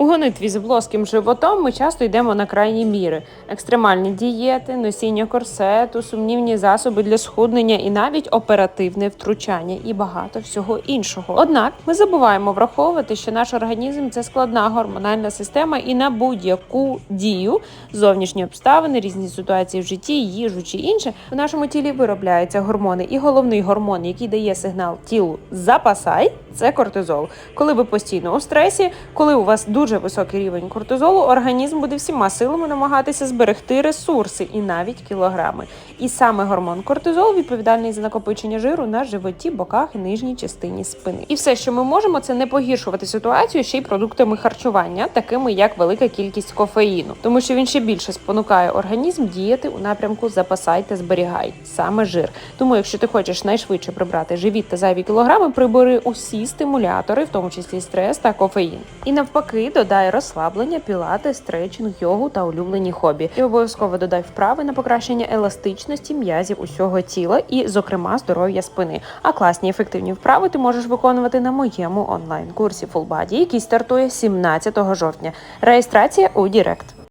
У гонитві з плоским животом ми часто йдемо на крайні міри: екстремальні дієти, носіння корсету, сумнівні засоби для схуднення і навіть оперативне втручання і багато всього іншого. Однак ми забуваємо враховувати, що наш організм це складна гормональна система, і на будь-яку дію, зовнішні обставини, різні ситуації в житті, їжу чи інше в нашому тілі виробляються гормони. І головний гормон, який дає сигнал тілу запасай, це кортизол. Коли ви постійно у стресі, коли у вас дуже високий рівень кортизолу, організм буде всіма силами намагатися зберегти ресурси і навіть кілограми. І саме гормон кортизол відповідальний за накопичення жиру на животі, боках і нижній частині спини. І все, що ми можемо, це не погіршувати ситуацію ще й продуктами харчування, такими як велика кількість кофеїну, тому що він ще більше спонукає організм діяти у напрямку запасай та зберігай саме жир. Тому, якщо ти хочеш найшвидше прибрати живіт та зайві кілограми, прибери усі стимулятори, в тому числі стрес та кофеїн. І навпаки, додай розслаблення, пілати, стретчинг, йогу та улюблені хобі. І обов'язково додай вправи на покращення еластичності м'язів усього тіла і, зокрема, здоров'я спини. А класні ефективні вправи ти можеш виконувати на моєму онлайн-курсі Full Body, який стартує 17 жовтня. Реєстрація у Дірект.